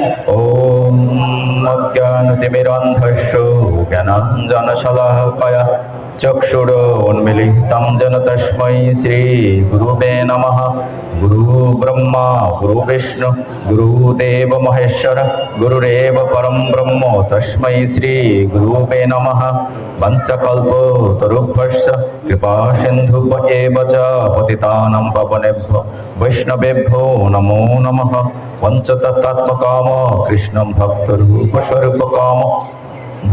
ॐ अज्ञानतिमिरन्धस्य ज्ञानाञ्जनशलाकया चक्षुरोन्मिलितं जन तस्मै श्रीगुरुवे नमः गुरु ब्रह्मा गुरु विष्णु गुरुदेव महेश्वर गुरुरेव परं ब्रह्म तस्मै श्रीगुरुवे नमः वंशकल्पतरुभ्यश्च कृपा सिन्धुव एव च पतितानां पवनेभ्यो वैष्णवेभ्यो नमो नमः पञ्चतत्त्वात्मकाम कृष्णं भक्तरूपस्वरूपकाम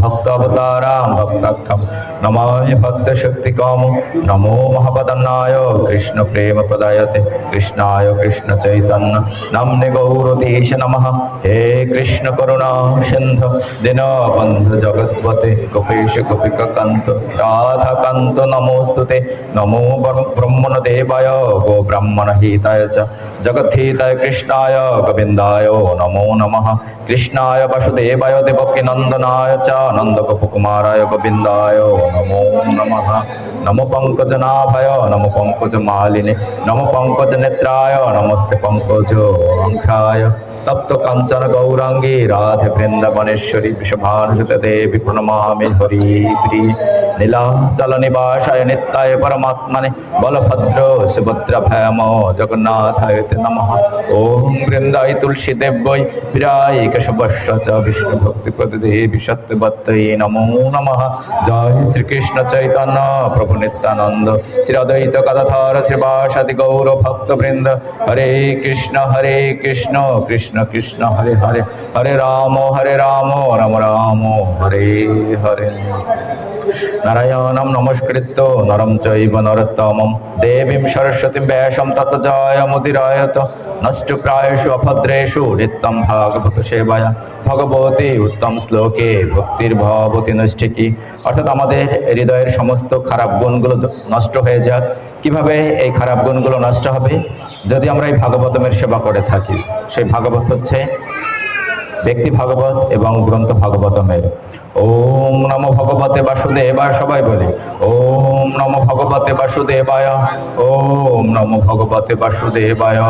भक्तावतारां भक्ताख्यं नमाय भक्तशक्तिकाम नमो महापदन्नाय कृष्णप्रेमप्रदायते कृष्णाय कृष्णचैतन्य नाम्ने गौरदेश नमः हे कृष्ण करुणा सिन्ध दीनबन्धु जगत्पते गोपेश गोपिकान्त राधाकान्त नमोऽस्तुते नमो ब्रह्म- ब्रह्मणदेवाय गो ब्राह्मणहिताय च जगद्धिताय कृष्णाय गोविन्दाय नमो नमः কৃষ্ণায় বাসুদেবায় দেবকী নন্দনায় চ নন্দগোপকুমারায় গোবিন্দায় নমো নমঃ। নম পঙ্কজনাভয়, নম পঙ্কজ মালিনী নম পঙ্কজ নেত্রায় নমস্তে পঙ্কজ অঙ্কায় তপ্ত কাঞ্চন গৌরাঙ্গে, রাধে বৃন্দাবনেশ্বরী বিশ্বভানুতে প্রণমামি হরি প্রি নীলাঞ্চল নিবাসায় নিত্যায় পরমাত্মনে বলভদ্র সুভদ্র ভয়ম জগন্নাথায় নম। ওম বৃন্দায় তুলসী দেব্যই প্রায় কেশবশ চ বিষ্ণু ভক্তি প্রতিদেবী সত্যবত্তৈ নমো নম। জয় শ্রীকৃষ্ণ চৈতন্য প্রভু নিত্যানন্দ শ্রীদ্বৈত কদাথার শ্রীবাসাদি গৌর ভক্তবৃন্দ হরে কৃষ্ণ হরে কৃষ্ণ কৃষ্ণ কৃষ্ণ হরে হরে হরে রাম হরে রাম রাম রাম, হরে হরে। নারায়ণম নমস্কৃত নরম চৈব নরোত্তমম। দেবীম সরস্বতী ব্যাসম তত জয় মুদিরায়ত। নষ্ট প্রায়শু অভদ্রেশু নিত্যম ভাগবত সেবায়া। ভগবতী উত্তম শ্লোকে ভক্তির ভবতী নৈষ্ঠিকী। অর্থাৎ আমাদের হৃদয়ের সমস্ত খারাপ গুণগুলো নষ্ট হয়ে যাক। কীভাবে এই খারাপ গুণগুলো নষ্ট হবে? যদি আমরা এই ভাগবতমের সেবা করে থাকি, সেই ভাগবত হচ্ছে ব্যক্তি ভাগবত এবং গ্রন্থ ভাগবতমের। ওম নম ভগবতে বাসুদেবায়, সবাই বলি, ওম নম ভগবতে বাসুদেবায়, ওম নম ভগবতে বাসুদেবায়,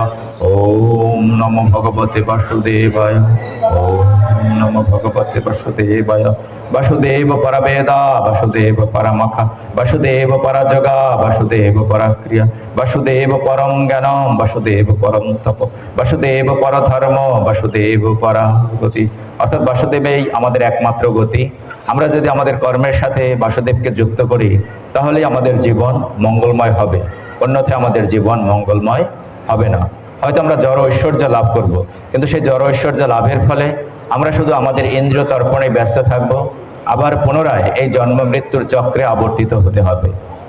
ওম নম ভগবতে বাসুদেবায়, ওম নম ভগবতে বাসুদেবায়। বাসুদেব পরবেদা বাসুদেব পরমখা, বাসুদেব পরজগা, বাসুদেব পরক্রিয়া, বাসুদেব পরম জ্ঞানম, বাসুদেব পরম তপ, বাসুদেব পরধর্ম, বাসুদেব পরাগতি। অর্থাৎ বাসুদেবেই আমাদের একমাত্র গতি। আমরা যদি আমাদের কর্মের সাথে বাসুদেবকে যুক্ত করি, তাহলেই আমাদের জীবন মঙ্গলময় হবে। অন্যথায় আমাদের জীবন মঙ্গলময় হবে না। হয়তো আমরা জড় ঐশ্বর্য লাভ করব, কিন্তু সেই জড় ঐশ্বর্য লাভের ফলে আমরা শুধু আমাদের ইন্দ্রিয় তর্পণে ব্যস্ত থাকব, আবার পুনরায় এই জন্ম মৃত্যুর চক্রে আবর্তিত হতে হবে।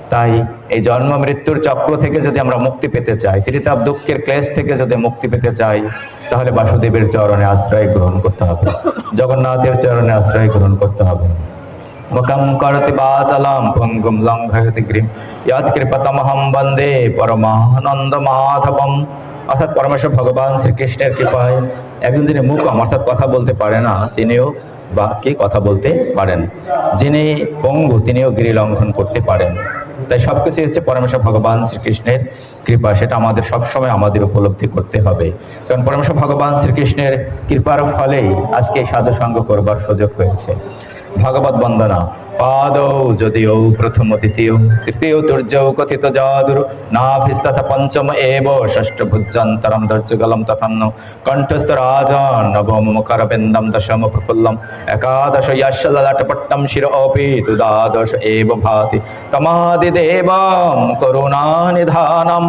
তাই এই জন্ম মৃত্যুর চক্র থেকে যদি আমরা মুক্তি পেতে চাই, ত্রিতাপ দুঃখের ক্লেশ থেকে যদি মুক্তি পেতে চাই, তাহলে বাসুদেবের চরণে আশ্রয় গ্রহণ করতে হবে। জগন্নাথের চরণে আশ্রয় গ্রহণ করতে হবে। মুখম করতি বন্দে পরমানন্দ মাধবম অর্থাৎ পরমেশ্বর ভগবান শ্রীকৃষ্ণের কৃপায় একজন যিনি মুখম অর্থাৎ কথা বলতে পারে না, তিনিও বাক্যে কথা বলতে পারেন। যিনি পঙ্গু, তিনিও গিরি লঙ্ঘন করতে পারেন। তাই সবকিছু হচ্ছে পরমেশ্বর ভগবান শ্রীকৃষ্ণের কৃপা, সেটা আমাদের সবসময় আমাদের উপলব্ধি করতে হবে। কারণ পরমেশ্বর ভগবান শ্রীকৃষ্ণের কৃপার ফলেই আজকে সাধু সঙ্গ করবার সুযোগ হয়েছে। ভাগবত বন্দনা যদিও প্রথম দ্বিতীয়, তৃতীয় তুর্য কথিত জাদুর নাভিস্তথা পঞ্চম এব ষষ্ঠ ভুজান্তরম দর্জগলম তথান্ন। কণ্ঠস্থ রাজন নবম মুখরবিন্দম দশম প্রফুল্লম। একাদশ যশ ললাটপট্টম শির অপি দ্বাদশ এব ভাতি। তমাদিদেবম করুণানিধানম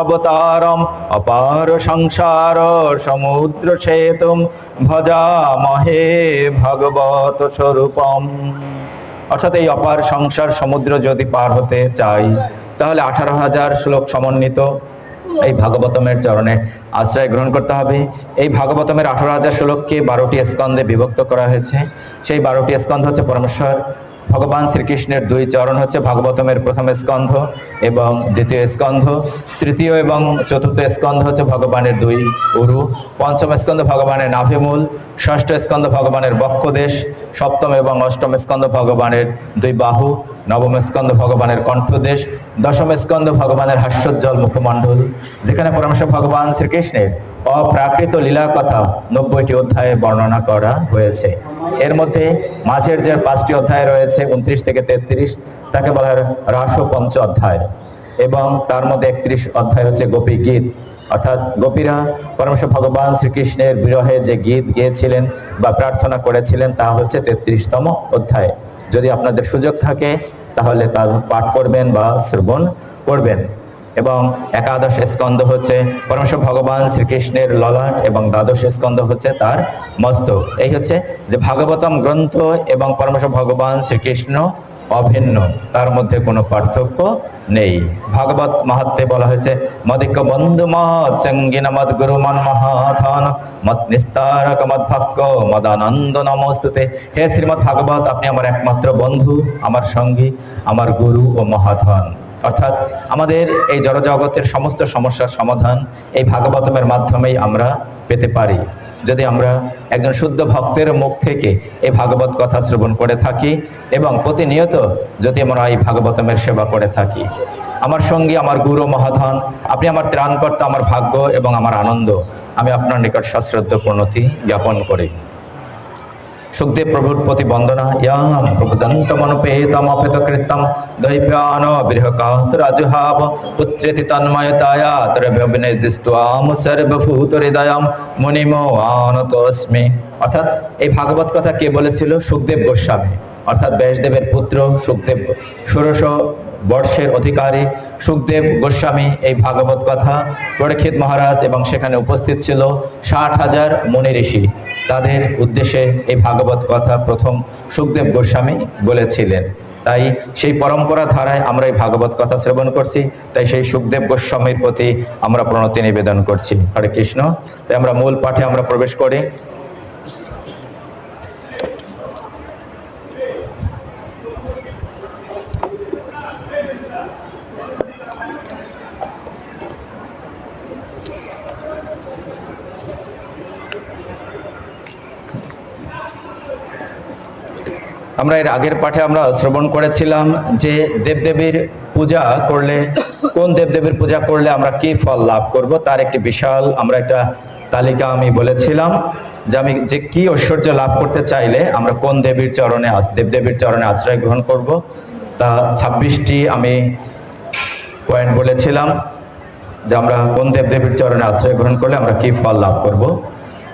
অবতারম। অপার সংসার সমুদ্র ছেতুম ভজামহে ভগবত স্বরূপম। অর্থাৎ এই অপার সংসার সমুদ্র যদি পার হতে চাই, তাহলে আঠারো হাজার শ্লোক সমন্বিত এই ভাগবতমের চরণে আশ্রয় গ্রহণ করতে হবে। এই ভাগবতমের আঠারো হাজার শ্লোককে বারোটি স্কন্ধে বিভক্ত করা হয়েছে। সেই বারোটি স্কন্ধ হচ্ছে পরমেশ্বর ভগবান শ্রীকৃষ্ণের দুই চরণ হচ্ছে ভাগবতমের প্রথম স্কন্ধ এবং দ্বিতীয় স্কন্ধ। তৃতীয় এবং চতুর্থ স্কন্ধ হচ্ছে ভগবানের দুই উরু। পঞ্চম স্কন্ধ ভগবানের নাভিমূল। ষষ্ঠ স্কন্ধ ভগবানের বক্ষদেশ। সপ্তম এবং অষ্টম স্কন্ধ ভগবানের দুই বাহু। নবম স্কন্ধ ভগবানের কণ্ঠদেশ। দশম স্কন্ধ ভগবানের হাস্যোজ্জ্বল মুখমণ্ডল। যেখানে পরমেশ্বর ভগবান শ্রীকৃষ্ণের অপ্রাকৃত লীলা কথা নব্বইটি অধ্যায়ে বর্ণনা করা হয়েছে। এর মধ্যে মাঝের যে পাঁচটি অধ্যায় রয়েছে, উনত্রিশ থেকে তেত্রিশ, তাকে বলা হয় রাস পঞ্চ অধ্যায়। এবং তার মধ্যে একত্রিশ অধ্যায় হচ্ছে গোপী গীত। অর্থাৎ গোপীরা পরমেশ্বর ভগবান শ্রীকৃষ্ণের বিরহে যে গীত গেয়েছিলেন বা প্রার্থনা করেছিলেন, তা হচ্ছে তেত্রিশতম অধ্যায়। যদি আপনাদের সুযোগ থাকে, তাহলে তা পাঠ করবেন বা শ্রবণ করবেন। এবং একাদশ স্কন্ধ হচ্ছে পরমেশ্বর ভগবান শ্রীকৃষ্ণের ললাট এবং দ্বাদশ স্কন্ধ হচ্ছে তার মস্তক। এই হচ্ছে যে ভাগবতম গ্রন্থ এবং পরমেশ্বর ভগবান শ্রীকৃষ্ণ অভিন্ন, তার মধ্যে কোনো পার্থক্য নেই। ভাগবত মাহাত্মে বলা হয়েছে মদিক্য বন্ধু মত সঙ্গিন মদ গুরু মন মহাধন মত নিস্তারক মদ ভক্ক মদানন্দ নমস্তুতে হে শ্রীমদ ভাগবত আপনি আমার একমাত্র বন্ধু, আমার সঙ্গী, আমার গুরু ও মহাধন। অর্থাৎ আমাদের এই জড়জগতের সমস্ত সমস্যার সমাধান এই ভাগবতমের মাধ্যমেই আমরা পেতে পারি। যদি আমরা একজন শুদ্ধ ভক্তের মুখ থেকে এই ভাগবত কথা শ্রবণ করে থাকি এবং প্রতিনিয়ত যদি আমরা এই ভাগবতমের সেবা করে থাকি। আমার সঙ্গী, আমার গুরু, মহাধন, আপনি আমার ত্রাণকর্তা, আমার ভাগ্য এবং আমার আনন্দ, আমি আপনার নিকট সশ্রদ্ধ প্রণতি জ্ঞাপন করি। সুখদেব প্রভুর প্রতি বন্দনা। ইয়াম প্রভুজন্তমনুপেতমপেত কৃতম দৈব্যান বৃহকাত রাজুহাব পুত্রেতি তন্ময়তায়া তরবিনির্দিষ্টম সর্বভূত হৃদয়ম আনতস্মি অর্থাৎ এই ভাগবত কথা কে বলেছিল? সুখদেব গোস্বামী। অর্থাৎ ব্যাসদেবের পুত্র সুখদেব ষোড়শ বর্ষের অধিকারী। সুখদেব গোস্বামী এই ভাগবত কথা পরীক্ষিত মহারাজ এবং সেখানে উপস্থিত ছিল ষাট হাজার মুনি ঋষি। তাদের উদ্দেশ্যে এই ভাগবত কথা প্রথম সুখদেব গোস্বামী বলেছিলেন। তাই সেই পরম্পরা ধারায় আমরা এই ভাগবত কথা শ্রবণ করছি, তাই সেই সুখদেব গোস্বামীর প্রতি আমরা প্রণতি নিবেদন করছি। হরে কৃষ্ণ। তাই আমরা মূল পাঠে আমরা প্রবেশ করি। আমরা এর আগের পাঠে আমরা শ্রবণ করেছিলাম যে দেবদেবীর পূজা করলে, কোন দেবদেবীর পূজা করলে আমরা কি ফল লাভ করব, তার একটি বিশাল আমরা একটা তালিকা আমি বলেছিলাম যে আমি যে কি ঐশ্বর্য লাভ করতে চাইলে আমরা কোন দেবীর চরণে দেবদেবীর চরণে আশ্রয় গ্রহণ করব। তা ছাব্বিশটি আমি পয়েন্ট বলেছিলাম যে আমরা কোন দেবদেবীর চরণে আশ্রয় গ্রহণ করলে আমরা কি ফল লাভ করব।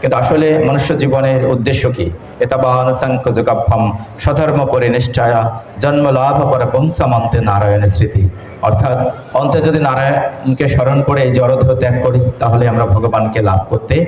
কিন্তু আসলে মনুষ্য জীবনের উদ্দেশ্য কি? এতাবান সংকোজকাভ্যম স্বধর্ম করে নিষ্ঠায়া জন্ম লাভ করে পুংসামন্তে নারায়ণের স্মৃতি। অর্থাৎ অন্তে যদি নারায়ণকে স্মরণ করে এই জড়দেহ ত্যাগ করি, তাহলে আমরা ভগবানকে লাভ করতে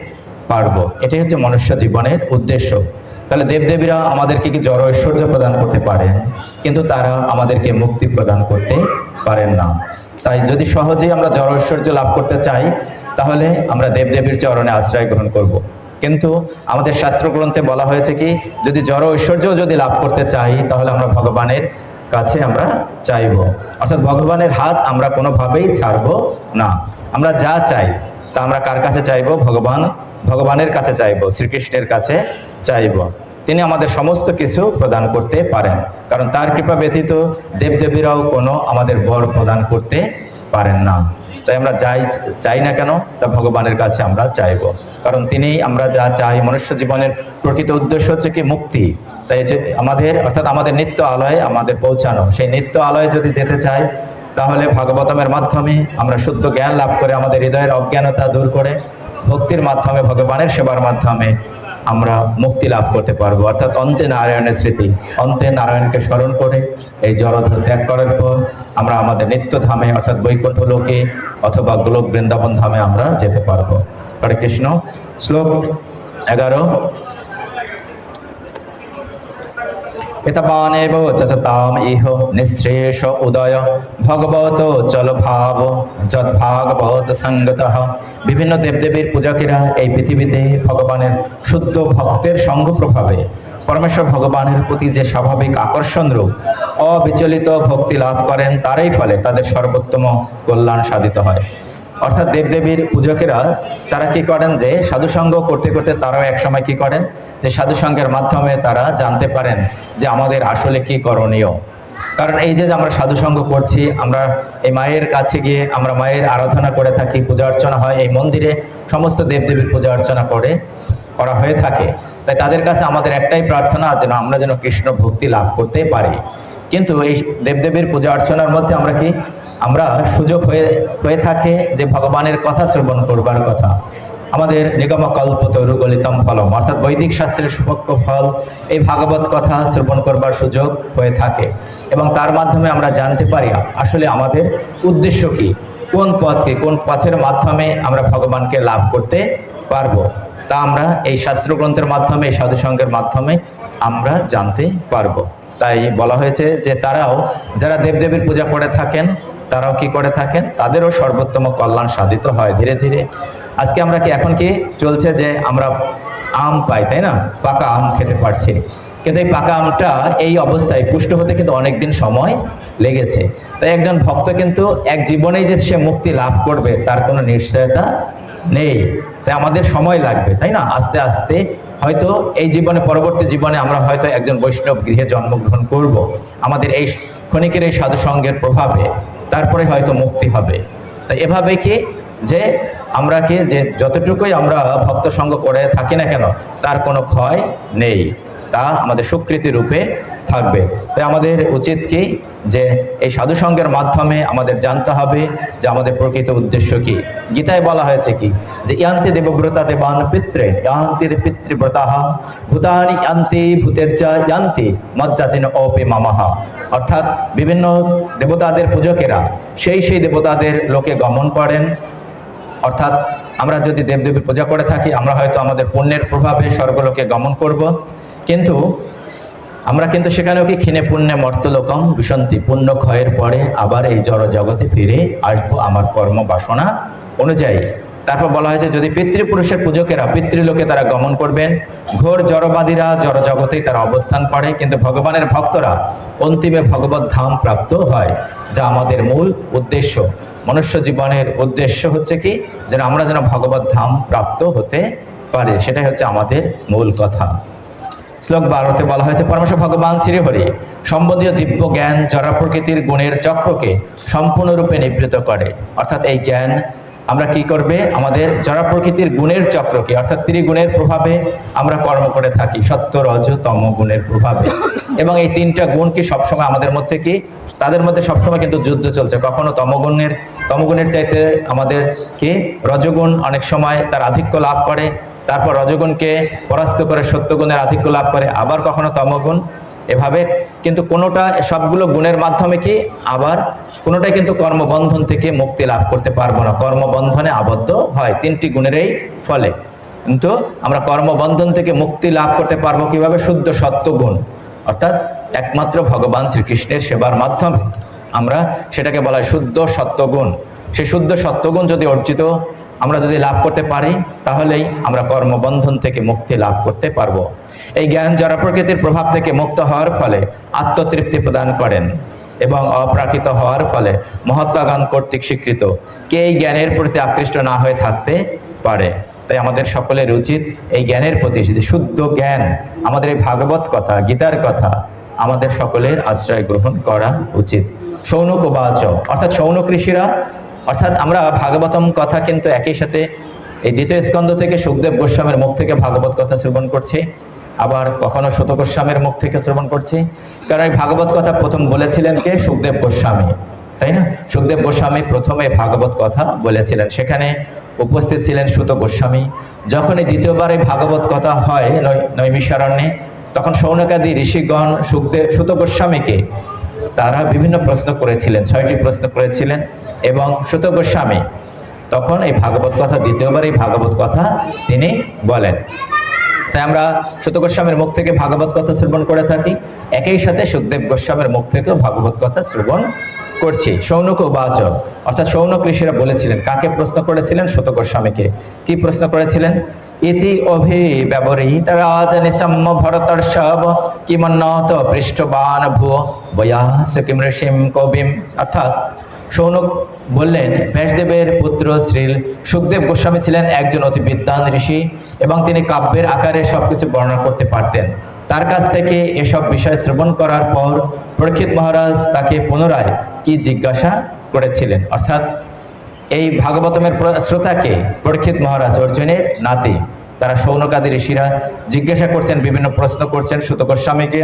পারব। এটাই হচ্ছে মনুষ্য জীবনের উদ্দেশ্য। তাহলে দেবদেবীরা আমাদেরকে কি জড় ঐশ্বর্য প্রদান করতে পারেন? কিন্তু তারা আমাদেরকে মুক্তি প্রদান করতে পারেন না। তাই যদি সহজেই আমরা জড় ঐশ্বর্য লাভ করতে চাই, তাহলে আমরা দেবদেবীর চরণে আশ্রয় গ্রহণ করব। কিন্তু আমাদের শাস্ত্র গ্রন্থে বলা হয়েছে কি, যদি জড় ঐশ্বর্য যদি লাভ করতে চাই, তাহলে আমরা ভগবানের কাছে আমরা চাইব। অর্থাৎ ভগবানের হাত আমরা কোনোভাবেই ছাড়বো না। আমরা যা চাই, তা আমরা কার কাছে চাইব? ভগবান, ভগবানের কাছে চাইব, শ্রীকৃষ্ণের কাছে চাইব। তিনি আমাদের সমস্ত কিছু প্রদান করতে পারেন। কারণ তার কৃপা ব্যতীত দেবদেবীরাও কোনো আমাদের বর প্রদান করতে পারেন না। তাই আমরা যাই, চাই না কেন, তা ভগবানের কাছে আমরা চাইব। কারণ তিনি আমরা যা চাই। মনুষ্য জীবনের প্রকৃত উদ্দেশ্য হচ্ছে কি মুক্তি। তাই যে আমাদের, অর্থাৎ আমাদের নিত্য আলয়ে আমাদের পৌঁছানো। সেই নিত্য আলয়ে যদি যেতে চাই, তাহলে ভাগবতমের মাধ্যমে আমরা শুদ্ধ জ্ঞান লাভ করে আমাদের হৃদয়ের অজ্ঞানতা দূর করে ভক্তির মাধ্যমে, ভগবানের সেবার মাধ্যমে আমরা মুক্তি লাভ করতে পারব। অর্থাৎ অন্তে নারায়ণের স্মৃতি। অন্তে নারায়ণকে স্মরণ করে এই জড়ধ ত্যাগ করার পর আমরা আমাদের নিত্য ধামে, অর্থাৎ বৈকুণ্ঠ লোকে অথবা গোলক বৃন্দাবন ধামে আমরা যেতে পারব। হরে কৃষ্ণ। শ্লোক এগারো। চচতাম ইহ নিঃশ্রেষ উদয়। ভগবত চল ভাব যদ সঙ্গত। বিভিন্ন দেবদেবীর পূজাকীরা এই পৃথিবীতে ভগবানের শুদ্ধ ভক্তের সঙ্গ প্রভাবে পরমেশ্বর ভগবানের প্রতি যে স্বাভাবিক আকর্ষণ রূপ, অবিচলিত ভক্তি লাভ করেন, তারই ফলে তাদের সর্বোত্তম কল্যাণ সাধিত হয়। অর্থাৎ দেবদেবীর পূজকেরা, তারা কি করেন যে, সাধুসঙ্গ করতে করতে তারাও এক সময় কি করেন? যে, সাধুসঙ্গের মাধ্যমে তারা জানতে পারেন যে, আমাদের আসলে কি করণীয়। কারণ এই যে আমরা সাধুসঙ্গ করছি, আমরা এই মায়ের কাছে গিয়ে আমরা মায়ের আরাধনা করে থাকি, পূজা অর্চনা হয়, এই মন্দিরে সমস্ত দেবদেবীর পূজা অর্চনা করে, করা হয়ে থাকে। তাই তাদের কাছে আমাদের একটাই প্রার্থনা, যেন আমরা যেন কৃষ্ণ ভক্তি লাভ করতে পারি। কিন্তু এই দেবদেবীর পূজা অর্চনার মধ্যে আমরা কি আমরা সুযোগ হয়ে হয়ে থাকে যে ভগবানের কথা শ্রবণ করবার কথা। আমাদের নিগম কল্প তরুগলিতম ফলম, অর্থাৎ বৈদিক শাস্ত্রের সুপক্ষ ফল, এই ভাগবত কথা শ্রবণ করবার সুযোগ হয়ে থাকে। এবং তার মাধ্যমে আমরা জানতে পারি আসলে আমাদের উদ্দেশ্য কি, কোন পথকে কোন পথের মাধ্যমে আমরা ভগবানকে লাভ করতে পারব। তা আমরা এই শাস্ত্র গ্রন্থের মাধ্যমে এই সাধুসঙ্গের মাধ্যমে আমরা জানতে পারব। তাই বলা হয়েছে যে তারাও যারা দেবদেবীর পূজা করে থাকেন তারাও কি করে থাকেন? তাদেরও সর্বোত্তম কল্যাণ সাধিত হয় ধীরে ধীরে। আজকে আমরা কি এখন কি চলছে যে আমরা আম পাই, তাই না? পাকা আম খেতে পারছি। কিন্তু এই পাকা আমটা এই অবস্থায় পুষ্ট হতে কিন্তু অনেকদিন সময় লেগেছে। তাই একজন ভক্ত কিন্তু এক জীবনেই যে সে মুক্তি লাভ করবে, তার কোনো নিশ্চয়তা নেই। তাই আমাদের সময় লাগবে, তাই না? আস্তে আস্তে হয়তো এই জীবনে, পরবর্তী জীবনে আমরা হয়তো একজন বৈষ্ণব গৃহে জন্মগ্রহণ করব। আমাদের এই ক্ষণিকের এই সাধু সঙ্গের প্রভাবে তারপরে হয়তো মুক্তি হবে। তাই এভাবে কি যে আমরা কি যে যতটুকুই আমরা ভক্ত সঙ্গ করে থাকি না কেন, তার কোনো ক্ষয় নেই। তা আমাদের স্বীকৃতি রূপে থাকবে। তাই আমাদের উচিত কি যে এই সাধু সঙ্গের মাধ্যমে আমাদের জানতে হবে যে আমাদের প্রকৃত উদ্দেশ্য কি। গীতায় বলা হয়েছে কি যে, ইয়ান্তি দেবব্রতা দেবান পিত্রে, ইয়ান্তি পিতৃব্রতাহ, ভূতানি ইয়ান্তি ভূতেজ্জা ইয়ান্তি মজ্জাচিন অপে মামাহা। অর্থাৎ বিভিন্ন দেবতাদের পূজকেরা, সেই সেই দেবতাদের লোকে গমন করেন। অর্থাৎ আমরা যদি দেবদেবীর পূজা করে থাকি, আমরা হয়তো আমাদের পুণ্যের প্রভাবে স্বর্গলোকে গমন করব। কিন্তু আমরা কিন্তু সেখানেও কি ক্ষীণে পুণ্যে মর্তলোকম বিশন্তি, পুণ্য ক্ষয়ের পরে আবার এই জড় জগতে ফিরে আসব আমার কর্ম বাসনা অনুযায়ী। তারপর বলা হয়েছে, যদি পিতৃপুরুষের পূজকেরা পিতৃলোকে তারা গমন করবেন, ঘোর জড়বাদীরা জড় জগতেই তারা অবস্থান করে, কিন্তু ভগবানের ভক্তরা অন্তিমে ভগবত ধাম প্রাপ্ত হয়, যা আমাদের মূল উদ্দেশ্য। মনুষ্য জীবনের উদ্দেশ্য হচ্ছে কি? যেন আমরা যেন ভগবত ধাম প্রাপ্ত হতে পারি, সেটাই হচ্ছে আমাদের মূল কথা। শ্লোক বারোতে বলা হয়েছে পরমেশ্বর ভগবান শ্রীহরি, সম্বন্ধীয় দিব্য জ্ঞান, জড়া প্রকৃতির গুণের চক্রকে সম্পূর্ণরূপে নিবৃত করে। অর্থাৎ এই জ্ঞান আমরা কি করবে? আমাদের জড়া প্রকৃতির গুণের চক্রকে, অর্থাৎ ত্রিগুণের প্রভাবে আমরা কর্ম করে থাকি সত্য রজ তম গুণের প্রভাবে। এবং এই তিনটা গুণ কি সবসময় আমাদের মধ্যে কি? তাদের মধ্যে সবসময় কিন্তু যুদ্ধ চলছে। কখনো তমগুণের তমগুণের চাইতে আমাদের কি? রজগুণ অনেক সময় তার আধিক্য লাভ করে। তারপর রজগুণকে পরাস্ত করে সত্যগুণের আধিক্য লাভ করে। আবার কখনো তমগুণ? এভাবে। কিন্তু কোনোটা সবগুলো গুণের মাধ্যমে কি? আবার কোনোটাই কিন্তু কর্মবন্ধন থেকে মুক্তি লাভ করতে পারব না। কর্মবন্ধনে আবদ্ধ হয়। তিনটি গুণেরই ফলে। কিন্তু আমরা কর্মবন্ধন থেকে মুক্তি লাভ করতে পারব কীভাবে? শুদ্ধ সত্য গুণ। অর্থাৎ একমাত্র ভগবান শ্রীকৃষ্ণের সেবার মাধ্যমে আমরা সেটাকে বলা হয় শুদ্ধ সত্যগুণ সেই শুদ্ধ সত্যগুণ যদি অর্জিত আমরা যদি লাভ করতে পারি, তাহলেই আমরা কর্মবন্ধন থেকে মুক্তি লাভ করতে পারব। এই জ্ঞান জড় প্রকৃতির প্রভাব থেকে মুক্ত হওয়ার ফলে আত্মতৃপ্তি প্রদান করেন এবং অপ্রাকৃত হওয়ার ফলে মহাত্মা গান কর্তৃক স্বীকৃত। কে এই জ্ঞানের প্রতি আকৃষ্ট না হয়ে থাকতে পারে? তাই আমাদের সকলের উচিত এই জ্ঞানের প্রতি শুদ্ধ জ্ঞান, আমাদের এই ভাগবত কথা, গীতার কথা, আমাদের সকলের আশ্রয় গ্রহণ করা উচিত। সৌনক বাচ অর্থাৎ সৌনক ঋষিরা অর্থাৎ আমরা ভাগবতম কথা কিন্তু একই সাথে এই দ্বিতীয় স্কন্ধ থেকে সুখদেব গোস্বামীর মুখ থেকে ভাগবত কথা শ্রবণ করছি, আবার কখনো শত গোস্বামীর মুখ থেকে শ্রবণ করছি। কারণ এই ভাগবত কথা প্রথম বলেছিলেন কে? সুখদেব গোস্বামী, তাই না? সুখদেব গোস্বামী প্রথমে ভাগবত কথা বলেছিলেন। সেখানে উপস্থিত ছিলেন সুত গোস্বামী। যখন এই দ্বিতীয়বার এই ভাগবত কথা হয় নৈমিষারণ্যে, তখন সৌনকাদি ঋষিগণ সুখদেব সুত গোস্বামীকে তারা বিভিন্ন প্রশ্ন করেছিলেন, ছয়টি প্রশ্ন করেছিলেন। এবং সুত গোস্বামী তখন এই ভাগবত কথা, দ্বিতীয়বার এই ভাগবত কথা তিনি বলেন। তাই আমরা সুত গোস্বামীর মুখ থেকে ভাগবত কথা শ্রবণ করে থাকি। একই সাথে সুখদেব গোস্বামীর মুখ থেকেও ভাগবত কথা শ্রবণ করছি। সৌনক বাচ অর্থাৎ সৌনক ঋষিরা বলেছিলেন, কাকে প্রশ্ন করেছিলেন সুত গোস্বামীকে কি প্রশ্ন করেছিলেন? ইতি অভি ব্যবহৃত রাজনি সম্ম ভরতর্ষব কিমন্নত পৃষ্ঠবান ভুয় বয়াস কিম ঋষিম কবিম। অর্থাৎ সৌনক বললেন, ব্যাসদেবের পুত্র শ্রী সুখদেব গোস্বামী ছিলেন একজন অতি বিদ্বান ঋষি এবং তিনি কাব্যের আকারে সবকিছু বর্ণনা করতে পারতেন। তার কাছ থেকে এসব বিষয় শ্রবণ করার পর পরীক্ষিত মহারাজ তাকে পুনরায় কি জিজ্ঞাসা করেছিলেন? অর্থাৎ এই ভাগবতমের শ্রোতাকে পরীক্ষিত মহারাজ অর্জুনের নাতি, তারা সৌনকাদি ঋষিরা জিজ্ঞাসা করছেন, বিভিন্ন প্রশ্ন করছেন, সুত গোস্বামীকে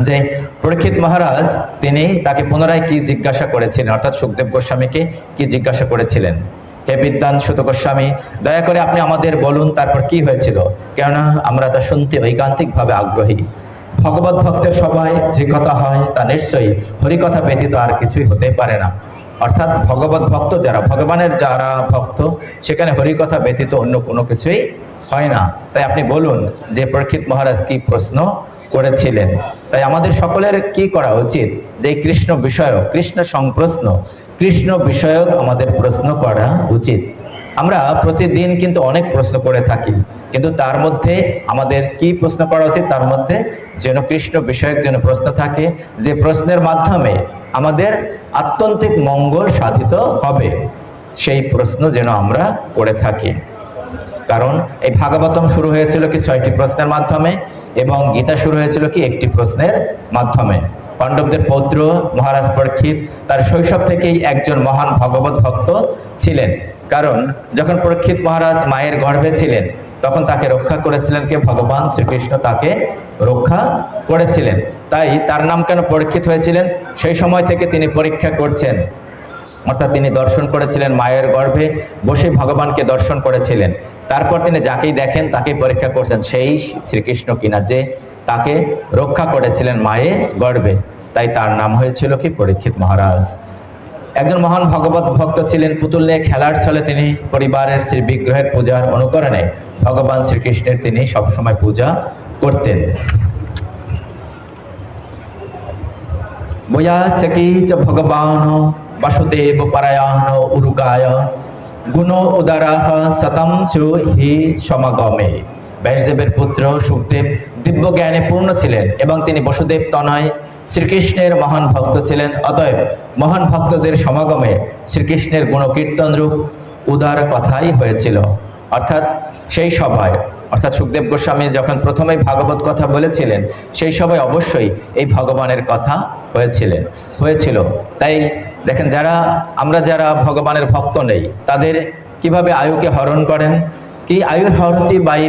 যে পরীক্ষিত মহারাজ, তিনি তাকে পুনরায় কি জিজ্ঞাসা করেছিলেন? অর্থাৎ সুখদেব গোস্বামীকে কি জিজ্ঞাসা করেছিলেন? হে বিদ্যান সুত গোস্বামী, দয়া করে আপনি আমাদের বলুন তারপর কি হয়েছিল? কেননা আমরা তা শুনতে ঐকান্তিক ভাবে আগ্রহী। ভগবত ভক্তের সবাই যে কথা হয় তা নিশ্চয়ই হরিকথা ব্যতীত আর কিছুই হতে পারে না। অর্থাৎ ভগবত ভক্ত যারা, ভগবানের যারা ভক্ত, সেখানে হরিকথা ব্যতীত অন্য কোনো কিছুই হয় না। তাই আপনি বলুন যে পরীক্ষিত মহারাজ কি প্রশ্ন করেছিলেন? তাই আমাদের সকলের কি করা উচিত? যে কৃষ্ণ বিষয়ক, কৃষ্ণ সংপ্রশ্ন, কৃষ্ণ বিষয়ক আমাদের প্রশ্ন করা উচিত। আমরা প্রতিদিন কিন্তু অনেক প্রশ্ন করে থাকি, কিন্তু তার মধ্যে আমাদের কি প্রশ্ন করা উচিত? তার মধ্যে যেন কৃষ্ণ বিষয়ক যেন প্রশ্ন থাকে, যে প্রশ্নের মাধ্যমে আমাদের আত্যন্তিক মঙ্গল সাধিত হবে। সেই প্রশ্ন যেন আমরা করে থাকি। কারণ এই ভাগবতম শুরু হয়েছিল কি ছয়টি প্রশ্নের মাধ্যমে এবং গীতা শুরু হয়েছিল কি একটি প্রশ্নের মাধ্যমে। পাণ্ডবদের পৌত্র মহারাজ পরীক্ষিত তার শৈশব থেকেই একজন মহান ভগবত ভক্ত ছিলেন। কারণ যখন পরীক্ষিত মহারাজ মায়ের গর্ভে ছিলেন, তখন তাকে রক্ষা করেছিলেন কে? ভগবান শ্রীকৃষ্ণ তাকে রক্ষা করেছিলেন। তাই তার নাম কেন পরীক্ষিত হয়েছিলেন? সেই সময় থেকে তিনি পরীক্ষা করছেন। অর্থাৎ তিনি দর্শন করেছিলেন মায়ের গর্ভে, বসে ভগবানকে দর্শন করেছিলেন। তারপর তিনি যাকেই দেখেন তাকে পরীক্ষা করছেন, সেই শ্রীকৃষ্ণ কিনা যে তাকে রক্ষা করেছিলেন মায়ের গর্ভে। তাই তার নাম হয়েছিল কি? পরীক্ষিত মহারাজ। একজন মহান ভগবত ভক্ত ছিলেন, পুতুল নিয়ে খেলার ছলে তিনি পরিবারের শ্রী বিগ্রহের পূজার অনুকরণে ভগবান শ্রীকৃষ্ণের তিনি সবসময় পূজা করতেন। চ ভগবান, বাসুদেব পরায়ণ উরুগায়। গুণ উদারাহ শতম হি সমাগমে। ব্যাসদেবের পুত্র সুখদেব দিব্য জ্ঞানে পূর্ণ ছিলেন এবং তিনি বসুদেব তনয়, শ্রীকৃষ্ণের মহান ভক্ত ছিলেন। অতএব মহান ভক্তদের সমাগমে শ্রীকৃষ্ণের গুণকীর্তন রূপ উদার কথাই হয়েছিল। অর্থাৎ সেই সভায় অর্থাৎ সুখদেব গোস্বামী যখন প্রথমে ভাগবত কথা বলেছিলেন, সেই সময় অবশ্যই এই ভগবানের কথা হয়েছিলেন, হয়েছিল। তাই দেখেন, যারা, আমরা যারা ভগবানের ভক্ত নেই, তাদের কীভাবে আয়ুকে হরণ করেন? কি আয়ুর হরতি বাই,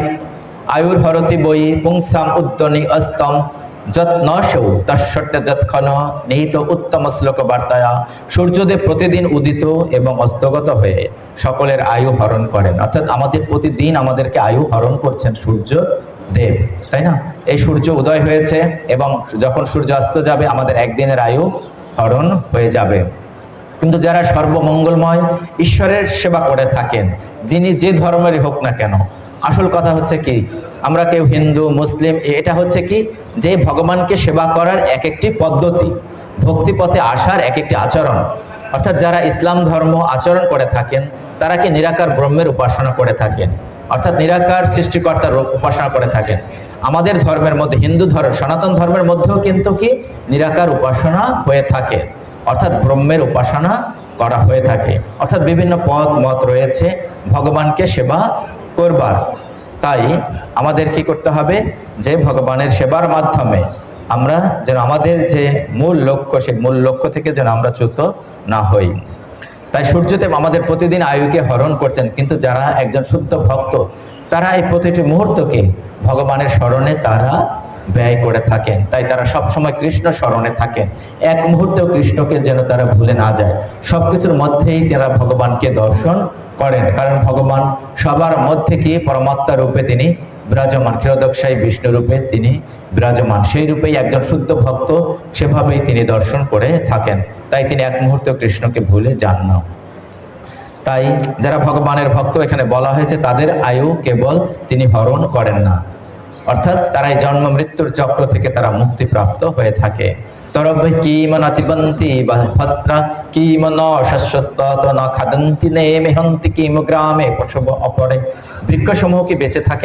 আয়ুর হরতি বই, পুংসাম উদ্যনি অস্তম যত নশৌ তৎসট্য যৎক্ষণ নিহিত উত্তম শ্লোক বার্তায়া সূর্যদেব প্রতিদিন উদিত এবং অস্তগত হয়ে সকলের আয়ু হরণ করেন। অর্থাৎ আমাদের প্রতিদিন আমাদেরকে আয়ু হরণ করছেন সূর্য দেব তাই না? এই সূর্য উদয় হয়েছে এবং যখন সূর্য অস্ত যাবে, আমাদের একদিনের আয়ু হরণ হয়ে যাবে। কিন্তু যারা সর্বমঙ্গলময়, ঈশ্বরের সেবা করে থাকেন, যিনি যে ধর্মেরই হোক না কেন, আসল কথা হচ্ছে কি? আমরা কেউ হিন্দু, মুসলিম এটা হচ্ছে কি? যে ভগবানকে সেবা করার এক একটি পদ্ধতি, ভক্তি পথে আসার এক একটি আচরণ। অর্থাৎ যারা ইসলাম ধর্ম আচরণ করে থাকেন, তারা কি নিরাকার ব্রহ্মের উপাসনা করে থাকেন? অর্থাৎ নিরাকার সৃষ্টিকর্তার উপাসনা করে থাকেন। আমাদের ধর্মের মধ্যে, হিন্দু ধর্ম, সনাতন ধর্মের মধ্যেও কিন্তু কি? নিরাকার উপাসনা হয়ে থাকে। অর্থাৎ ব্রহ্মের উপাসনা করা হয়ে থাকে। অর্থাৎ বিভিন্ন পদ, মত রয়েছে, ভগবানকে সেবা করবার। তাই আমাদের কি করতে হবে? যে ভগবানের সেবার মাধ্যমে আমরা যেন আমাদের যে মূল লক্ষ্য, সেই মূল লক্ষ্য থেকে যেন আমরা চ্যুত না হই। তাই সূর্যদেব আমাদের প্রতিদিন আয়ুকে হরণ করছেন, কিন্তু যারা একজন শুদ্ধ ভক্ত, তারা এই প্রতিটি মুহূর্তকে ভগবানের স্মরণে তারা ব্যয় করে থাকেন। তাই তারা সব সময় কৃষ্ণ স্মরণে থাকেন। এক মুহূর্তেও কৃষ্ণকে যেন তারা ভুলে না যায়। সবকিছুর মধ্যেই তারা ভগবানকে দর্শন করেন। কারণ ভগবান সবার মধ্যে কি? পরমাত্মা রূপে তিনি বিরাজমান। ক্ষীরদক্ষাই বিষ্ণু রূপে তিনি বিরাজমান। সেই রূপেই একজন শুদ্ধ ভক্ত সেভাবেই তিনি দর্শন করে থাকেন। তাই তিনি এক মুহূর্তে কৃষ্ণকে ভুলে যান না। তাই যারা ভগবানের ভক্ত এখানে বলা হয়েছে, তাদের আয়ু কেবল তিনি হরণ করেন না। অর্থাৎ তারা জন্ম মৃত্যুর চক্র থেকে তারা মুক্তি প্রাপ্ত হয়ে থাকে। থাকে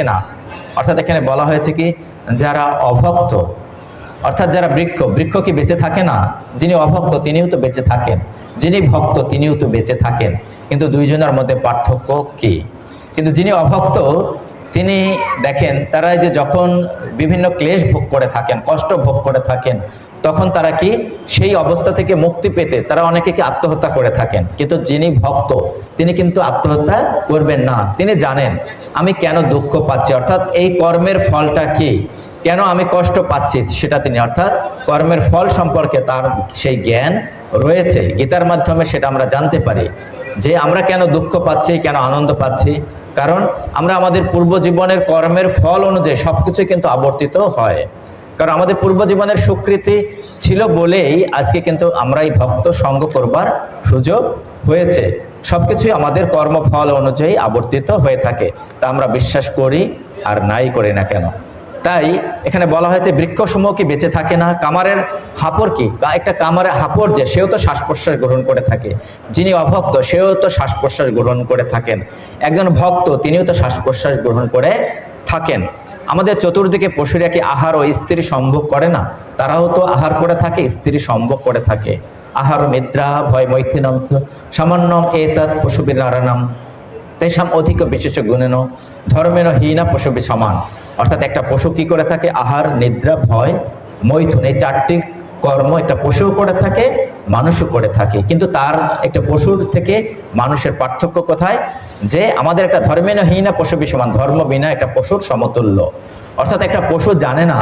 না? অর্থাৎ এখানে বলা হয়েছে কি, যারা অভক্ত, অর্থাৎ যারা বৃক্ষ বৃক্ষ কি বেঁচে থাকে না? যিনি অভক্ত তিনিও তো বেঁচে থাকেন। যিনি ভক্ত তিনিও তো বেঁচে থাকেন। কিন্তু দুইজনের মধ্যে পার্থক্য কি? কিন্তু যিনি অভক্ত তিনি দেখেন, তারা যে যখন বিভিন্ন ক্লেশ ভোগ করে থাকেন, কষ্ট ভোগ করে থাকেন, তখন তারা কি সেই অবস্থা থেকে মুক্তি পেতে তারা অনেকে কি আত্মহত্যা করে থাকেন। কিন্তু যিনি ভক্ত, তিনি কিন্তু আত্মহত্যা করবেন না। তিনি জানেন, আমি কেন দুঃখ পাচ্ছি? অর্থাৎ এই কর্মের ফলটা কি? কেন আমি কষ্ট পাচ্ছি? সেটা তিনি, অর্থাৎ কর্মের ফল সম্পর্কে তার সেই জ্ঞান রয়েছে। গীতার মাধ্যমে সেটা আমরা জানতে পারি। যে আমরা কেন দুঃখ পাচ্ছি, কেন আনন্দ পাচ্ছি? কারণ আমরা আমাদের পূর্ব জীবনের কর্মের ফল অনুযায়ী সবকিছু কিন্তু আবর্তিত হয়। কারণ আমাদের পূর্ব জীবনের স্বীকৃতি ছিল বলেই আজকে কিন্তু আমরা এই ভক্ত সঙ্গ করবার সুযোগ হয়েছে। সবকিছুই আমাদের কর্মফল অনুযায়ী আবর্তিত হয়ে থাকে। তা আমরা বিশ্বাস করি আর নাই করি না কেন? তাই এখানে বলা হয়েছে, বৃক্ষসমূহ কি বেঁচে থাকে না? কামারের হাপড় কি? একটা কামারের হাপড় যে, সেও তো শ্বাস প্রশ্বাস গ্রহণ করে থাকে। যিনি অভক্ত, সেও তো শ্বাস প্রশ্বাস গ্রহণ করে থাকেন। একজন ভক্ত, তিনিও তো শ্বাস প্রশ্বাস গ্রহণ করে থাকেন। আমাদের চতুর্দিকে পশুরা কি আহার ও স্ত্রী সম্ভব করে না? তারাও তো আহার করে থাকে, স্ত্রী সম্ভব করে থাকে। আহার নিদ্রা ভয় মৈথিনম চ সামান্য এতৎ পশু নারায়ণম তেসাম অধিক বিশেষ গুণেন ধর্মের হীনা পশু সমান। অর্থাৎ একটা পশু কি করে থাকে? আহার, নিদ্রা, ভয়, মৈথুন, এই চারটি কর্ম একটা পশুও করে থাকে, মানুষও করে থাকে। কিন্তু তার একটা পশুর থেকে মানুষের পার্থক্য কোথায়? যে আমাদের একটা ধর্মেন হীনা পশু সমান ধর্ম বিনা একটা পশুর সমতুল্য। অর্থাৎ একটা পশু জানে না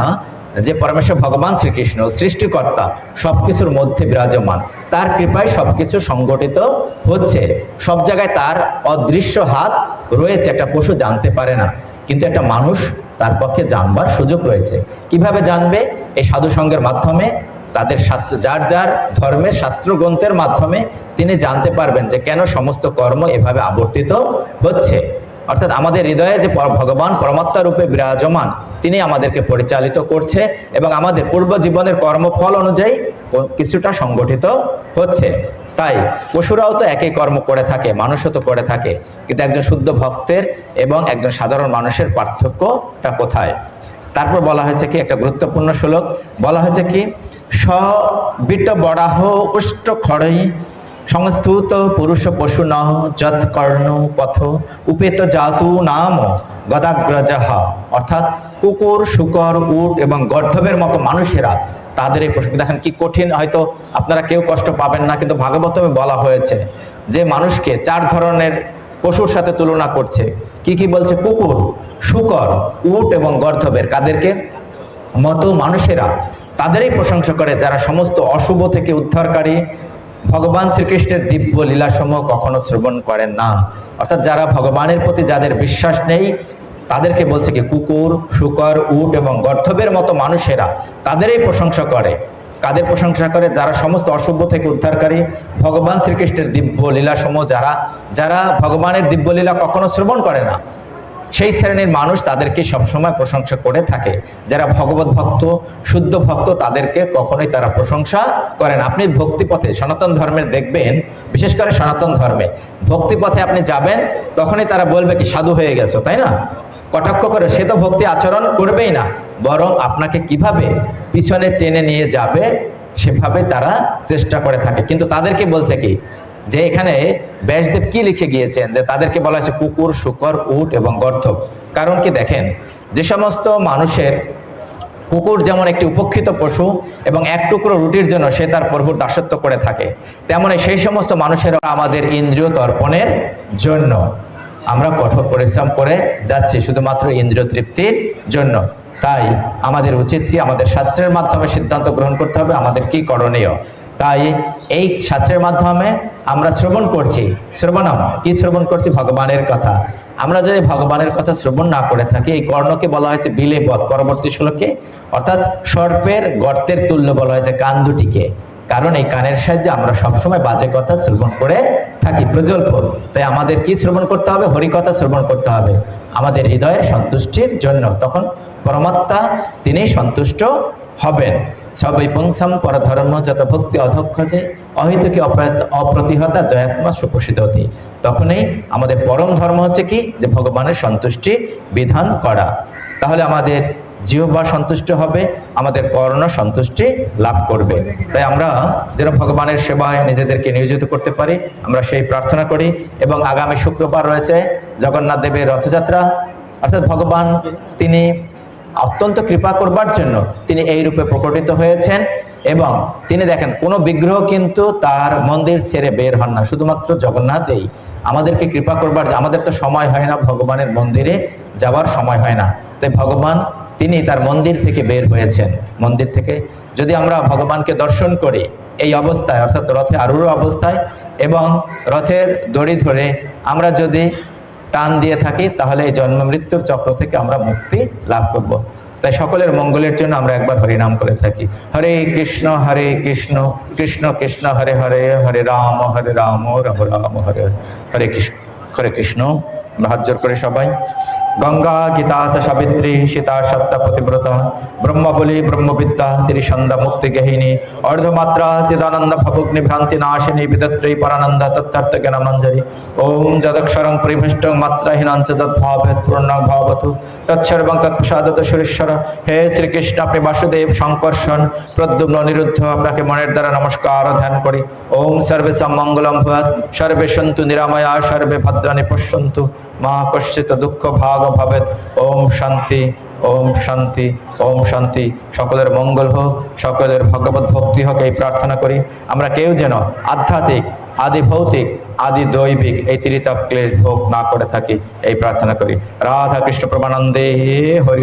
যে পরমেশ্বর ভগবান শ্রীকৃষ্ণ, সৃষ্টিকর্তা, সবকিছুর মধ্যে বিরাজমান। তার কৃপায় সবকিছু সংগঠিত হচ্ছে। সব জায়গায় তার অদৃশ্য হাত রয়েছে, একটা পশু জানতে পারে না। কিন্তু একটা মানুষ তার পক্ষে জানবার সুযোগ রয়েছে। কীভাবে জানবে? এই সাধু মাধ্যমে, তাদের শাস্ত্র, যার যার ধর্মের শাস্ত্র গ্রন্থের মাধ্যমে তিনি জানতে পারবেন যে কেন সমস্ত কর্ম এভাবে আবর্তিত হচ্ছে। অর্থাৎ আমাদের হৃদয়ে যে ভগবান পরমাত্মা রূপে বিরাজমান, তিনি আমাদেরকে পরিচালিত করছে এবং আমাদের পূর্ব জীবনের কর্মফল অনুযায়ী কিছুটা সংগঠিত হচ্ছে। তাই পশুরাও তো একই কর্ম করে থাকে, মানুষও তো করে থাকে। কিন্তু একজন শুদ্ধ ভক্তের এবং একজন সাধারণ মানুষের পার্থক্যটা কোথায়? তারপর বলা হয়েছে কি, একটা গুরুত্বপূর্ণ শ্লোক। বলা হয়েছে কি, স বিট বরাহ উষ্ট খড়ই সংস্তুত পুরুষ পশু ন পথ, উপেত জাতু নাম গদাগ্রজাহ। অর্থাৎ কুকুর, শুকর, উট এবং গর্ধবের মতো মানুষেরা তাদের এই প্রশ্ন দেখেন কি কঠিন, হয়তো আপনারা কেউ কষ্ট পাবেন না, কিন্তু ভাগবতমে বলা হয়েছে যে মানুষকে চার ধরনের পশুর সাথে তুলনা করছে। কি কি বলছে? কুকুর, শুকর, উট এবং গর্ধবের। কাদেরকে? মতো মানুষেরা। তাদেরই প্রশংসা করে যারা সমস্ত অশুভ থেকে উদ্ধারকারী ভগবান শ্রীকৃষ্ণের দিব্য লীলাসমূহ কখনো শ্রবণ করেন না। অর্থাৎ যারা ভগবানের প্রতি যাদের বিশ্বাস নেই, তাদেরকে বলছে কি, কুকুর, শুকর, উট এবং গর্ধবের মতো মানুষেরা তাদেরই প্রশংসা করে। কাদের প্রশংসা করে? যারা সমস্ত অশুভ থেকে উদ্ধারকারী, ভগবান শ্রীকৃষ্ণের দিব্য লীলাসমূহ যারা যারা ভগবানের দিব্য লীলা কখনো শ্রবণ করে না। সেই শ্রেণির মানুষ তাদেরকে সবসময় প্রশংসা করে থাকে। যারা ভগবত ভক্ত, শুদ্ধ ভক্ত, তাদেরকে কখনোই তারা প্রশংসা করেন আপনি ভক্তি পথে সনাতন ধর্মের দেখবেন, বিশেষ করে সনাতন ধর্মে। ভক্তি পথে আপনি যাবেন, তখনই তারা বলবে কি, সাধু হয়ে গেছো তাই না? কটাক্ষ করে, সে তো ভক্তি আচরণ করবেই না, বরং আপনাকে কীভাবে পিছনে টেনে নিয়ে যাবে, সেভাবে তারা চেষ্টা করে থাকে। কিন্তু তাদেরকে বলছে কি যে এখানে ব্যাসদেব কি লিখে গিয়েছেন? যে তাদেরকে বলা হয়েছে কুকুর, শুকর, উট এবং গর্ধব। কারণ কি দেখেন, যে সমস্ত মানুষের কুকুর যেমন একটি উপেক্ষিত পশু এবং এক টুকরো রুটির জন্য সে তার প্রভুর দাসত্ব করে থাকে, তেমনি সেই সমস্ত মানুষেরা আমাদের ইন্দ্রিয় তর্পণের জন্য আমরা কঠোর পরিশ্রম করে যাচ্ছি, শুধুমাত্র ইন্দ্রিয় তৃপ্তির জন্য। তাই আমাদের উচিত কি, আমাদের শাস্ত্রের মাধ্যমে সিদ্ধান্ত গ্রহণ করতে হবে, আমাদের কি করণীয়? তাই এই শাস্ত্রের মাধ্যমে আমরা শ্রবণ করছি। শ্রবণম কি শ্রবণ করছি? ভগবানের কথা। আমরা যদি ভগবানের কথা শ্রবণ না করে থাকি, এই কর্ণকে বলা হয়েছে বিলে পথ পরবর্তী শ্লোকে। অর্থাৎ সর্পের গর্তের তুল্য বলা হয়েছে কান দুটিকে। কারণ এই কানের সাহায্যে আমরা সবসময় বাজে কথা শ্রবণ করে থাকি প্রজল্প তাই আমাদের কি শ্রবণ করতে হবে? হরিকথা শ্রবণ করতে হবে। আমাদের হৃদয়ের সন্তুষ্টির জন্য তখন পরমাত্মা তিনি সন্তুষ্ট হবেন। সবই পুংসাম পরধর্ম যত ভক্তি অধক্ষ যে, অহিতকি অপ্রত- অপ্রতিহতা জয়াত্মা সুপোষিত হতি তখনই আমাদের পরম ধর্ম হচ্ছে কি? যে ভগবানের সন্তুষ্টি বিধান করা। তাহলে আমাদের জিহ্বা সন্তুষ্ট হবে, আমাদের কর্ণ সন্তুষ্টি লাভ করবে। তাই আমরা যেন ভগবানের সেবায় নিজেদেরকে নিয়োজিত করতে পারি, আমরা সেই প্রার্থনা করি এবং আগামী শুক্রবার রয়েছে জগন্নাথ দেবের রথযাত্রা। অর্থাৎ ভগবান তিনি অত্যন্ত কৃপা করবার জন্য তিনি এই রূপে প্রকটিত হয়েছেন এবং তিনি দেখেন, কোনো বিগ্রহ কিন্তু তার মন্দির ছেড়ে বের হন না। শুধুমাত্র জগন্নাথই আমাদেরকে কৃপা করবার, আমাদের তো সময় হয় না ভগবানের মন্দিরে যাওয়ার সময় হয় না। তাই ভগবান, তিনি তার মন্দির থেকে বের হয়েছেন। মন্দির থেকে যদি আমরা ভগবানকে দর্শন করি এই অবস্থায়, অর্থাৎ রথে আরূঢ় অবস্থায় এবং রথের দড়ি ধরে আমরা যদি টান দিয়ে থাকি, তাহলে এই জন্ম মৃত্যুর চক্র থেকে আমরা মুক্তি লাভ করব। তাই সকলের মঙ্গলের জন্য আমরা একবার হরিনাম করে থাকি। হরে কৃষ্ণ হরে কৃষ্ণ কৃষ্ণ কৃষ্ণ, হরে হরে হরে রাম হরে রাম রাম রাম, হরে হরে। কৃষ্ণ হরে কৃষ্ণ। আমরা করে সবাই। গঙ্গা গীতা সাবিত্রী সীতা সত্তা পতিব্রতা, ব্রহ্মবলি ব্রহ্মবিদ্যা ত্রিসন্ধ্যা মুক্তি গহিনী, অর্ধমাত্রা চিদানন্দ ভবগ্নি ভ্রান্তি নাশিনী বিদত্রী পরানন্দ তত্তার্থ জ্ঞানমঞ্জরি। ওম যদক্ষরং পরিভৃষ্টং মাত্রাহীনাঞ্চ তদ্ভাবেত পূর্ণ ভবতু। তৎসর্বং তৎপ্রসাদত সুরেশ্বর। হে শ্রীকৃষ্ণ, আপনি বাসুদেব সংকর্ষণ প্রদ্যুম্ন নিরুদ্ধ, আপনাকে মনের দ্বারা নমস্কার ধ্যান করি। ওম সর্বে মঙ্গলম ভূয়াৎ, সর্বে সন্তু নিরাময়া, সর্বে ভদ্রাণি পশ্যন্তু। মা কশ্চিত দুঃখ ভাগ ভাবে ওম শান্তি ওম শান্তি ওম শান্তি। সকলের মঙ্গল হোক, সকলের ভগবত ভক্তি হোক, এই প্রার্থনা করি। আমরা কেউ যেন আধ্যাত্মিক, আদি ভৌতিক, আদি দৈবিক এই ত্রিতাপ ক্লেশ ভোগ না করে থাকি, এই প্রার্থনা করি। রাধা কৃষ্ণ প্রমানন্দে হরি